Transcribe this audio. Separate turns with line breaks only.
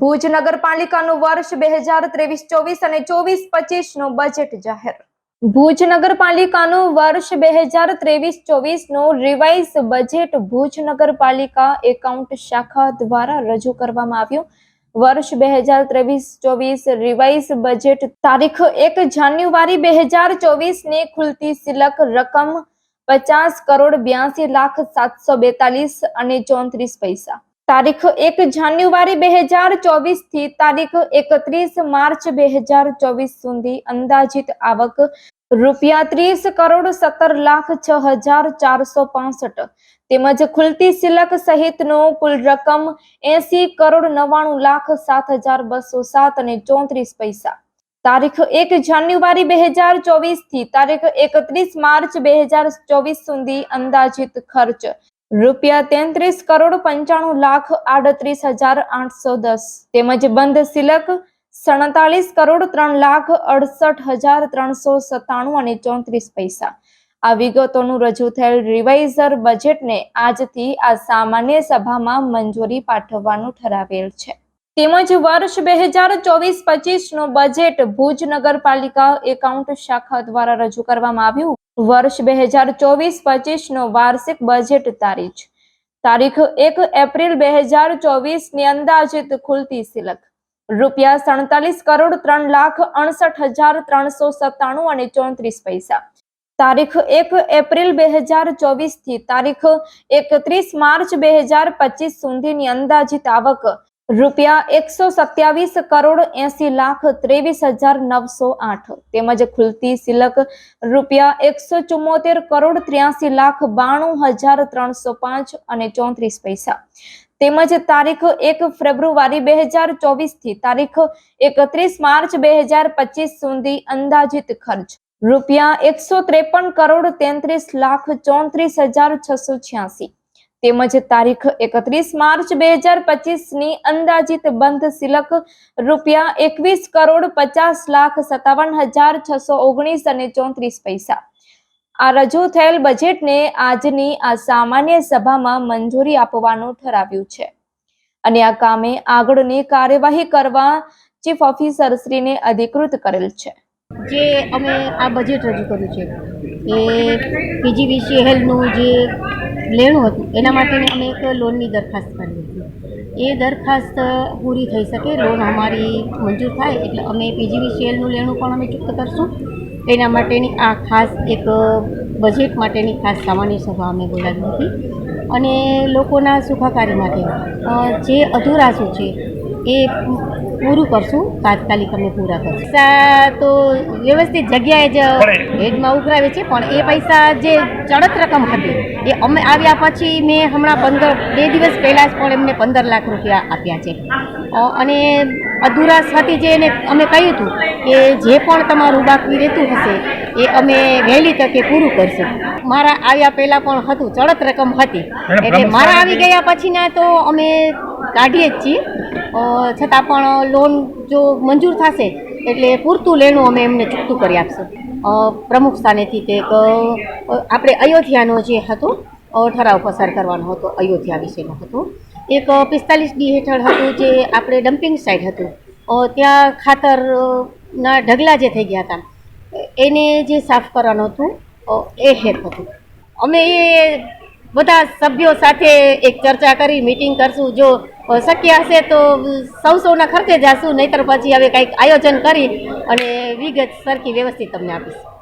ભુજ નગરપાલિકાનું વર્ષ બે હજાર ત્રેવીસ, ચોવીસ અને ચોવીસ પચીસનું બજેટ જાહેર. ભુજ નગરપાલિકાનું વર્ષ બે હજાર ત્રેવીસ ચોવીસનું રિવાઇઝ બજેટ ભુજ નગરપાલિકા એકાઉન્ટ શાખા દ્વારા રજૂ કરવામાં આવ્યું. વર્ષ બે હજાર ત્રેવીસ, ચોવીસ રિવાઇઝ બજેટ તારીખ એક જાન્યુઆરી બે હજાર ચોવીસની ખુલતી સિલક રકમ પચાસ કરોડ બ્યાસી લાખ સાતસો બેતાલીસ અને ચોત્રીસ પૈસા. તારીખ એક જાન્યુઆરી બે હજાર ચોવીસથી તારીખ એકત્રીસ માર્ચ બે હજાર ચોવીસ સુધી અંદાજિત આવક રૂપિયા ત્રીસ કરોડ સત્તર લાખ છ હજાર ચારસો પાસઠ તેમજ ખુલતી સિલક સહિતનું કુલ રકમ એસી કરોડ નવ્વાણું લાખ સાત હજાર બસો સાત અને ચોત્રીસ પૈસા. તારીખ એક જાન્યુઆરી બે હજાર ચોવીસથી તારીખ એકત્રીસ માર્ચ બે હજાર ચોવીસ સુધી અંદાજિત ખર્ચ રૂપિયા તેત્રીસ કરોડ પંચાણું લાખ આડત્રીસ હજાર આઠસો દસ. તેમજ બંધ સિલક સડતાલીસ કરોડ ત્રણ લાખ અડસઠ હજાર ત્રણસો સત્તાણું અને ચોત્રીસ પૈસા. આ વિગતોનું રજૂ થયેલ રિવાઇઝર બજેટને આજથી આ સામાન્ય સભામાં મંજૂરી પાઠવવાનું ઠરાવેલ છે. તેમજ વર્ષ બે હજાર ચોવીસ પચીસનું બજેટ ભુજ નગરપાલિકા એકાઉન્ટ શાખા દ્વારા રજૂ કરવામાં આવ્યું. વર્ષ બે હજાર ચોવીસ પચીસનું વાર્ષિક બજેટ તારીખ. તારીખ એક એપ્રિલ બે હજાર ચોવીસની અંદાજિત ખુલતી સિલક. રૂપિયા સડતાલીસ કરોડ ત્રણ લાખ અડસઠ હજાર ત્રણસો સત્તાણું અને ચોત્રીસ પૈસા. તારીખ એક એપ્રિલ બે હજાર ચોવીસથી તારીખ એકત્રીસ માર્ચ બે હજાર પચીસ સુધીની અંદાજિત આવક રૂપિયા એકસો સત્યાવીસ કરોડ એસી લાખ ત્રેવીસ હજાર નવસો આઠ. તેમજ ખુલતી સિલક રૂપિયા એકસો ચુમ્મોતેર કરોડ ત્ર્યાસી લાખ બાણું હજાર ત્રણસો પાંચ અને ચોત્રીસ પૈસા. તેમજ તારીખ એક ફેબ્રુઆરી બે હજાર ચોવીસથી તારીખ એકત્રીસ માર્ચ બે હજાર પચીસ સુધી અંદાજિત ખર્ચ. રૂપિયા એકસો ત્રેપન કરોડ તેત્રીસ લાખ ચોત્રીસ હજાર છસો છ્યાસી. તેમજ તારીખ એકત્રીસ માર્ચ બે હજાર પચીસની અંદાજિત બંધ સિલક રૂપિયા એકવીસ કરોડ પચાસ લાખ સત્તાવન હજાર છસો ઓગણીસ અને ચોત્રીસ પૈસા. આ રજૂ થયેલ બજેટને આજની આ સામાન્ય સભામાં મંજૂરી આપવાનું ઠરાવ્યું છે. અને આ કામે આગળની કાર્યવાહી કરવા ચીફ ઓફિસર શ્રીને અધિકૃત કરેલ છે.
જે અમે આ બજેટ રજૂ કર્યું છે, એ પીજીવીસીએલનું જે લેણું હતું. એના માટેની અમે એક લોનની દરખાસ્ત કરી હતી. એ દરખાસ્ત પૂરી થઈ શકે લોન અમારી મંજૂર થાય એટલે અમે પીજીવીસીએલનું લેણું પણ અમે ચૂકત કરશું. એના માટેની આ ખાસ એક બજેટ માટેની ખાસ સામાન્ય સભા અમે બોલાવી હતી. અને લોકોના સુખાકારી માટે જે અધૂરાશો છે એ પૂરું કરશું તાત્કાલિક અમે પૂરા કરશું. પૈસા તો વ્યવસ્થિત જગ્યાએ જ હેડમાં ઉઘરાવે છે પણ એ પૈસા જે ચડત રકમ હતી એ અમે આવ્યા પછી મેં હમણાં પંદર બે દિવસ પહેલાં જ પણ એમને પંદર લાખ રૂપિયા આપ્યા છે. અને અધુરા હતી જે એને અમે કહ્યું હતું કે જે પણ તમારું બાકી રહેતું હશે એ અમે વહેલી તકે પૂરું કરશું. મારા આવ્યા પહેલાં પણ હતું ચડત રકમ હતી. એટલે મારા આવી ગયા પછીના તો અમે કાઢીએ જ છીએ. છતાં પણ લોન જો મંજૂર થશે, એટલે પૂરતું લેણું અમે એમને ચૂકતું કરી આપશું. પ્રમુખ સ્થાનેથી તે આપણે અયોધ્યાનો જે હતો ઠરાવ પસાર કરવાનો હતો, અયોધ્યા વિશેનો હતો. એક પિસ્તાલીસ ડી હેઠળ હતું જે આપણે ડમ્પિંગ સાઇડ હતું. ત્યાં ખાતરના ઢગલા જે થઈ ગયા હતા, એને જે સાફ કરવાનું હતું એ હેત હતું. અમે એ બધા સભ્યો સાથે એક ચર્ચા કરી મિટિંગ કરશું, જો શક્ય હશે તો સૌ સૌના ખર્ચે જાશું, નહીતર પછી હવે કંઈક આયોજન કરી અને વિગત સરખી વ્યવસ્થિત તમને આપીશું.